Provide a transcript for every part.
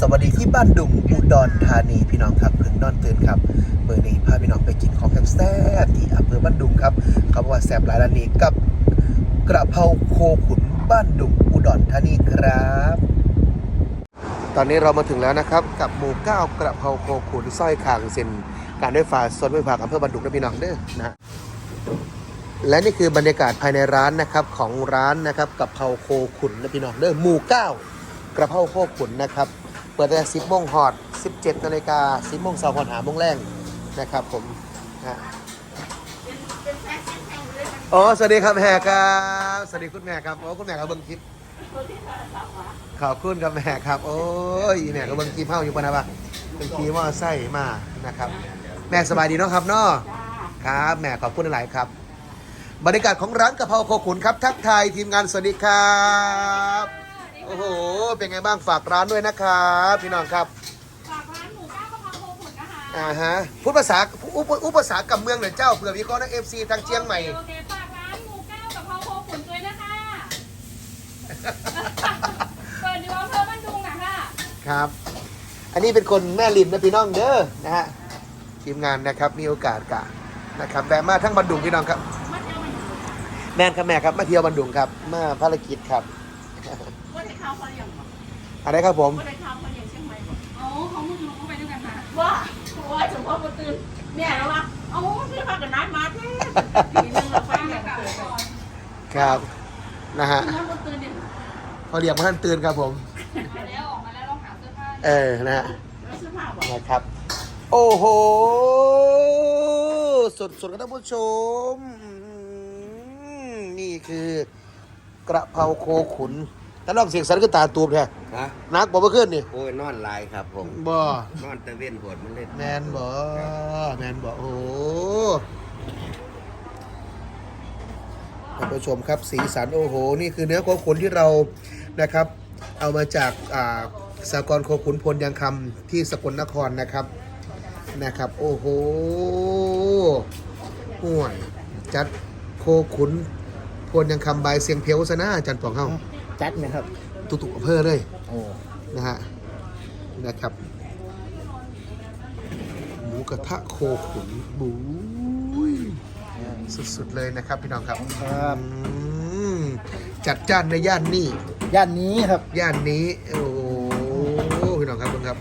สวัสดีที่บ้านดุงอุดรธานีพี่น้องครับเพิ่งนอนตื่นครับเมื่อนี้พาพี่น้องไปกินของแซ่บที่อำเภอบ้านดุงครับเขาบอกว่าแซ่บหลายร้านนี้กับกระเพราโคขุนบ้านดุงอุดรธานีครับ ตอนนี้เรามาถึงแล้วนะครับ กับหมู่เก้ากระเพราโคขุนสร้อยขางเซ็นการด้วยฟ้าสนด้วยผักอำเภอบ้านดุงนะพี่น้องเด้อนะฮะและนี่คือบรรยากาศภายในร้านนะครับของร้านนะครับกับเพราโคขุนนะพี่น้องเด้อหมู่เก้ากระเพราโคขุนนะครับ เปิดตั้งแต่ 10โมงฮอด 17นาฬิกา10โมงเช้าฮอดหาโมงแรงนะครับผมนะอ๋อสวัสดีครับแม่ครับสวัสดีคุณแม่ครับโอ้คุณแม่ก็เบิ่งคลิปขอบคุณครับแม่ครับ โอ้ยแม่ก็เบิ่งคลิปเฮาอยู่ปะนะปะเป็นคลิปว่าไส้มานะครับ แม่สบายดีเนาะครับเนาะครับแม่ขอบคุณหลายครับ บรรยากาศของร้านกะเพราโคขุนครับ ทักทายทีมงานสวัสดีครับ อ้โห เป็นไงบ้างฝากร้านด้วยนะครับพี่น้องครับฝากร้านหมูก้าวกะเพราโคขุนนะคะอ่าฮะพูดภาษาอุปอุปภาษากับเมืองหน่อยเจ้าเผื่อมีข้อนักเอฟซีทางเชียงใหม่ โอเคฝากร้านหมูก้าวกะเพราโคขุนด้วยนะคะเปิดอยู่อำเภอบ้านดุงนะคะครับ อันนี้เป็นคนแม่ริมนะพี่น้องเด้อนะฮะทีมงานนะครับมีโอกาสกะนะครับแวะมาทั้งบันดุงพี่น้องครับมาเที่ยวมัน แม่นครับแม่ครับมาเที่ยวบันดุงครับมาภารกิจครับ ว่าได้ข่าวพออย่างบ่อะไรครับผม ว่าได้ข่าวพออย่างเชียงใหม่บ่อ๋อเขามุ่งลงเข้าไปด้วยกันค่ะว่าว่าถึงว่าตื่นแม่แล้ววะเอาพี่พากันนัดมาที่ปีนึงเราไปอย่างเกิดก่อนครับ นะฮะน้ำบนตื่นเนี่ยพอเรียกมาท่านตื่นครับผม มาแล้วออกมาแล้วลองหาเสื้อผ้าเออ นะฮะ แล้วเสื้อผ้าบอกนะครับ โอ้โห สดสดๆครับท่านผู้ชมอืมนี่คือกระเพราโคขุน ถ้าลองเสียงสันก็ตาตูบแท้ฮะนักบอกว่าขึ้นนี่โอ้ยนอนหลายครับผม บ่นอนตะเวนโหดมันเล่นแมนบ่แมนบ่โอ้โหท่านผู้ชมครับสีสันโอ้โห นี่คือเนื้อโคขุนที่เรานะครับ เอามาจากอ่าสากรณ์โคขุนพลยังคำที่สกลนครนะครับนะครับ โอ้โหห่วยจัดโคขุนพลยังคำบายเสียงเพลวซะนะอาจันปองเฮา จัดไหมครับตุกๆอำเภอเลยโอ้นะฮะนะครับ หมูกระทะโคขุนบูยสุดๆเลยนะครับพี่น้องครับครับอืมจัดจ้านในย่านนี้ย่านนี้ครับย่านนี้โอ้โหพี่น้องครับเบิ่งครับ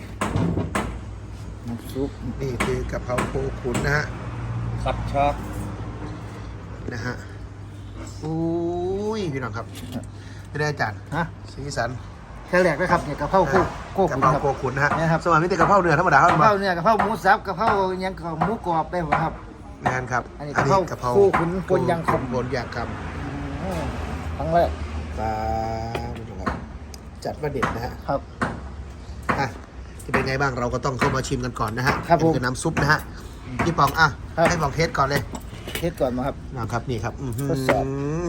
น้ำซุปนี่คือกะเพราโคขุนนะฮะสับชอบนะฮะอุ้ยพี่น้องครับ ไม่ได้อาจารย์ฮะสีสันแค่แรกนะครับเนี่ยกะเพราโคโคกะขุนเพราครับโคขุนนะฮะนะครับสมัยนี้แต่กะเพราเนื้อธรรมดาเท่านั้กะนเพปะราเนี่ยกะเพราหมูสับกะเพราหยังกะหมูกรอบได้บ่ครับงานครับ อันนี้กะเพรากะเพราโคขุนพลยังคำพลยังคอืมครั้งแรกำปลาพี่น้องครับจัดมาเด็ดนะฮะครับอะจะเป็นไงบ้างเราก็ต้องเข้ามาชิมกันก่อนนะฮะครับผมนี่อน้ำซุปนะฮะพี่ปองอะครับให้ปองเทสก่อนเลย เทสก่อนมาครับนะครับนี่ครับอื้อหือทดสอบ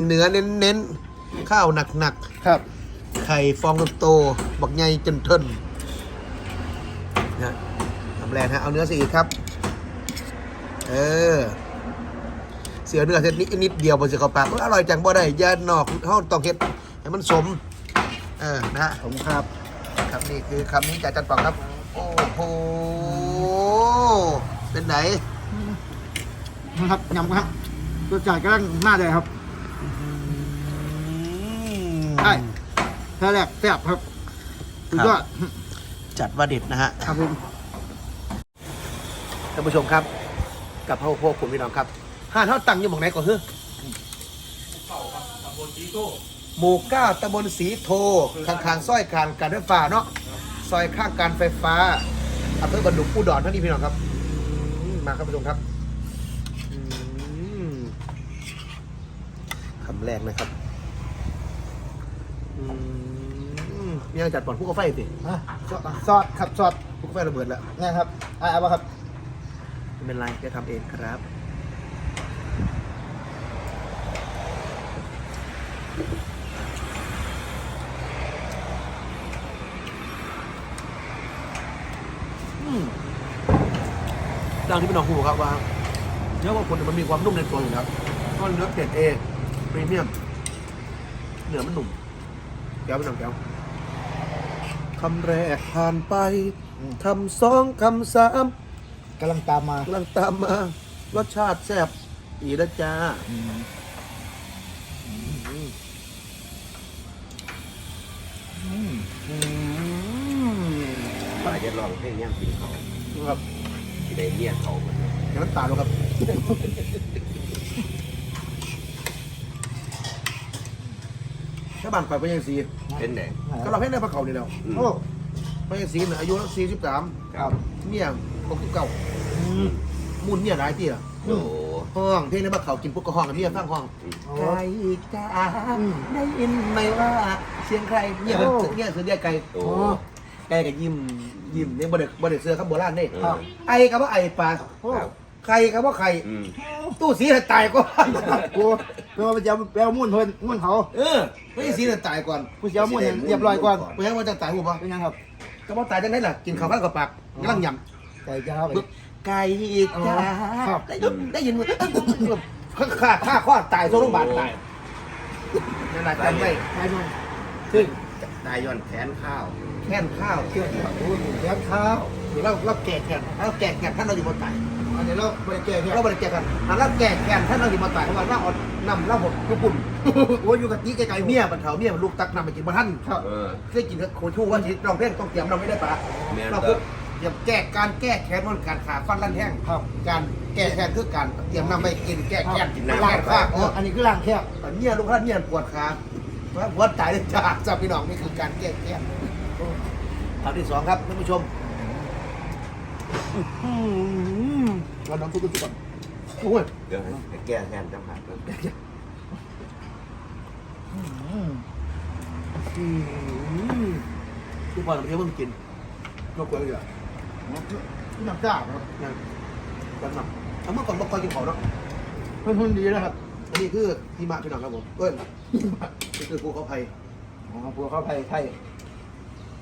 เนื้อเน้นๆ ข้าวหนักครับ ๆ ไข่ฟองโตๆบักใหญ่จนเทินนะฮะทำแรงฮะเอาเนื้อสิอีกครับ เออ เสียเนื้อเสร็จนิดนิดเดียวพอสิเข้าปากอุ๊ยอร่อยจังบ่ได้ยานอกห้องต้องเฮ็ดให้มันสม เออนะฮะ ผมครับ ครับนี่คือคำนี้จากอาจันปองครับ โอ้โหเป็นไหน นะครับยำครับรสชาติกำลังน่าเลยครับ ใช่แค่แรกแซ่บครับสุดยอดจัดว่าเด็ดนะฮะครับผมท่านผู้ชมครับกับพ่อพวกคุณพี่น้องครับห้านเท่าตังอยู่หมองไหนก่อนเฮ้อหมู่เก้าตำบลสีโทข้างๆซอยการการไฟฟ้าเนาะซอยข้างการไฟฟ้าอำเภอบรรดุอุดรท่านนี้พี่น้องครับอืมมาครับผู้ชมครับอืมคำแรกนะครับอืม ยังจัดปอนผู้กาไฟสิอะซอสซอสครับซอสผู้กาไฟระเบิดแล้วนะครับอะเอาปะครับไม่เป็นไรจะทำเองครับอืมดังที่พี่น้องพูดครับว่าเนื้อว่าคนมันมีความนุ่มในตัวอยู่แล้วเพราะเนื้อเกรดเอพรีเมียมเนื้อมันหนุ่ม แก้วเป็นหนังแก้วคำแรกผ่านไปคำสองคำสามกำลังตามมากำลังตามมารสชาติแซ่บอีนะจ้าป้าจะลองเพลงย่างกินเขาครับที่ได้เมียเขามันอย่างนั้นตาลงครับ ถ้าบ้านไปไปยังสีเป็นไหนก็เราให้ในพระเขานี่แล้วอืมโอ้ไปยังสีน่ะอายุสี่สิบสามครับเนี่ยหกสิบเก้าอืมมุ่นเนี่ยหลายที่ล่ะโอ้ห้องเพลงในพระเขากินปุ๊บก็ห้องกันที่ฟังห้องโอ้ไก่จ้าได้ยินไหมว่า เสียงใครเนี่ยมันเนี่ยเสียงเรียกไก่โอ้ไก่กับยิ้มยิ้มเนี่ยบ่ได้บ่ได้เสือครับโบราณเด้เออไอ้กับว่าไอ้ปลา โอ้ครับไข่กับว่าไข่อืมตู้สีให้ตายก่อนกูเพื่อไปจะไปเอามุ่นเพิ่นมุ่นเขาเออไม่ใช่สีให้ตายก่อนกูจะเอามุ่นให้เรียบร้อยก่อนไม่งั้นว่าจะตายหูป่ะเป็นยังครับก็บ่ตายจังได๋ล่ะกินข้าวข้าวกับปากกำลังยไก่จะเข้าำไปปึ๊บไก่จ้าครับ ได้ยินได้ยินมือข้าข้าข้าข้อตายโซโรงพยาบาลตายนั่นแหละจำไว้ไก่มันซึ่งได้ย้อนแขนข้าวแค่นข้าวเกี่ยวกับโอ้ยแก้ข้าวหรือเราเราแก่แก่เราแก่แก่ท่านเราอยู่บนตาย อันนี้เราบริแก้แค่เราบริแก่กันถ้าเราแก่แก่ท่านเราอยู่บนตายเพราะว่าเราเอานำเราหมดญี่ปุ่นโอ้ยอยู่กับที่ไกลๆเมียบรรเทาเมียมันลูกตักนำไปกินบ่ท่านครับเออเคยกินโคชูวันชีเราเพ่งต้องเตรียมเราไม่ได้ปะแม่นเราเด้ปุ๊อบเตรียมแก้การแก้แค้นมันการขาฟันลั่นแห้งครับการแก้แค้นคือการเตรียมนำไปกินแก้แค้นกินแก้น้ำข้าเอออันนี้คือล่างแคบเมียลูกท่านเมียปวดขาว่าหัวใจเลยจ้าจ้าพี่น้องนี่คือการแก้แค้นคำที่สองครับท่านผู้ชม เราน้ำซุปกันก่อนโอ้ยเดี๋ยวให้แก้แทนจังหวัดก่อนอืมทุกคนเราเที่ยวมันกินนกกล้วยเลยอะที่น้ำจ้าครับนั่นกันหนักเอาเมื่อก่อนบอกคอยกินเขาเนาะเพิ่นเพิ่นดีนะครับอันนี้คือหิมะพี่น้องครับผมเอ้ยนี่คือภูเขาไฟอ๋อพวกเขาไทยไทย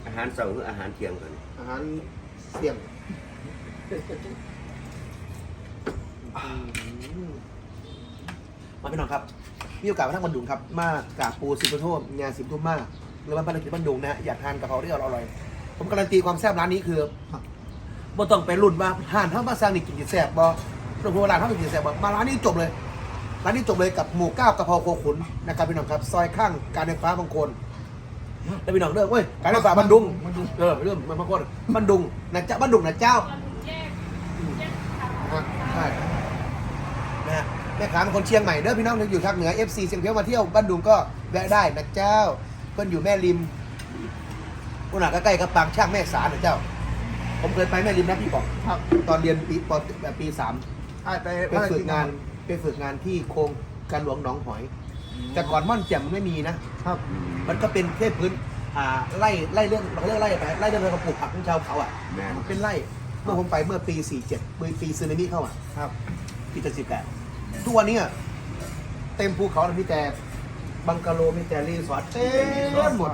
อาหารเช้าหรืออาหารเที่ยงกันอาหารเสี่ยง มาพี่น้องครับ มีโอกาสมาทั้งบันดุงครับ มากราบปูสิบโทษงานสิบทุ่มมากหรือว่าภารกิจบันดุงนะฮะอยากทานกะเพราที่อร่อยๆผมการันตีความแซ่บร้านนี้คือบ่ต้องไปรุ่นว่าห่านเท่ามาสร้างนี่กินกี่แซ่บบ่โรงพยาบาลเท่ากินกี่แซ่บบ่มาร้านนี้จบเลย ร้านนี้จบเลยกับหมูก้าวกะเพราโคขุนนะครับพี่น้องครับ ซอยข้างการไฟฟ้าบางคนแล้วพี่น้องเด้อเว้ยการไฟฟ้าบันดุงบันดุงเออเรื่องมันบางคนบันดุงนะจ๊ะบันดุงนะเจ้าอะใช่นะฮะแม่ค้าเป็นคนเชียงใหม่เด้อพี่น้องที่อยู่ทางเหนือ FC เชียงเพียวมาเที่ยวบ้านดุงก็แวะได้นะเจ้าเพิ่นอยู่แม่ริมอุณหใกล้ๆกับปางช่างแม่สานะเจ้า ผมเคยไปแม่ริมนะพี่บอกครับตอนเรียนปีปแบบปีสามไอ้ไปไปฝึกงานไปฝึกงานที่โครงการหลวงหนองหอย แต่ก่อนม่อนแจ่มมันไม่มีนะครับ มันก็เป็นแค่พื้นอ่าไล่ไล่เรื่องเขาเรียกไล่ไปไล่เรื่องเราปลูกผักของชาวเขาอะแม่นมันเป็นไร่เมื่อผมไปเมื่อปี47ปีปีซึนามิเข้าอะครับปีเจ็ดสิบแปด ทุกวันนี้อะเต็มภูเขาเลยมีแต่บังกะโลมีแต่รีสอร์ทเต็มหมด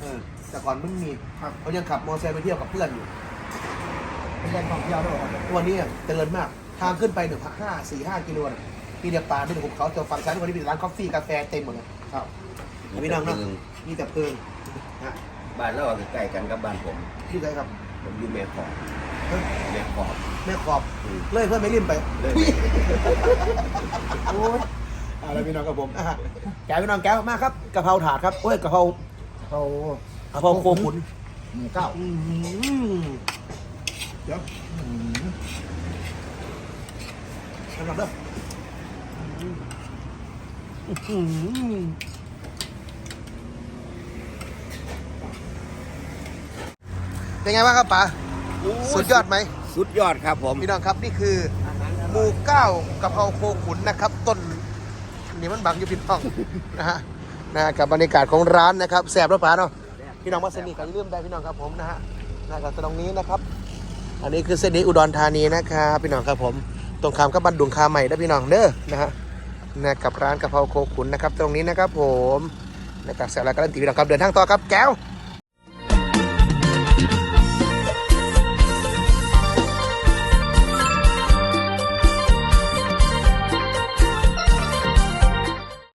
เออแต่ก่อนมันมีครับเขายังขับมอเตอร์ไซค์ไปเที่ยวกับเพื่อนอยู่เป็นแหล่งท่องเที่ยวด้วยครับทุกวันนี้อะเจริญมากทางขึ้นไปหนึ่งห้าสี่ห้ากิโลน่ะมีแต่ป่ามีแต่ภูเขาแต่ฝั่งซ้ายทุกวันนี้มีแต่ร้านกาแฟกาแฟเต็มหมดเลยครับพี่น้องเนาะมีแต่เพลิงนะบ้านเราก็ใกล้กันกับบ้านผมที่ไหนครับ ผมอยู่แม่ขอบเอ้ยแม่ขอบ แม่ขอบอืม เลยเพื่อนไม่ริมไปเลยโอ้ยอะไรพี่น้องกับผมอะแกะพี่น้องแกะมากครับกะเพราถาดครับโอ้ยกะเพราเขากะเพราโคขุนหมูเก้าอืมเดี๋ยวอืมสำหรับเด้ออืม เป็นไงบ้างครับป๋าสุดยอดไหมสุดยอดครับผมพี่น้องครับนี่คือหมูเก้ากะเพราโคขุนนะครับต้นนี่มันบังอยู่พี่น้องนะฮะนะฮะกับบรรยากาศของร้านนะครับแสบแล้วป๋าเนาะพี่น้องมาสนิทกันอย่าลืมได้พี่น้องครับผมนะฮะนะครับตรงนี้นะครับ อันนี้คือเส้นนี้อุดรธานีนะครับพี่น้องครับผม ตรงข้ามกับบันดุงคาใหม่นะพี่น้องเด้อนะฮะนะกับร้านกะเพราโคขุนนะครับ ตรงนี้นะครับผมนะครับแสบแล้วการันตีพี่น้องครับเดินทางต่อครับแก้ว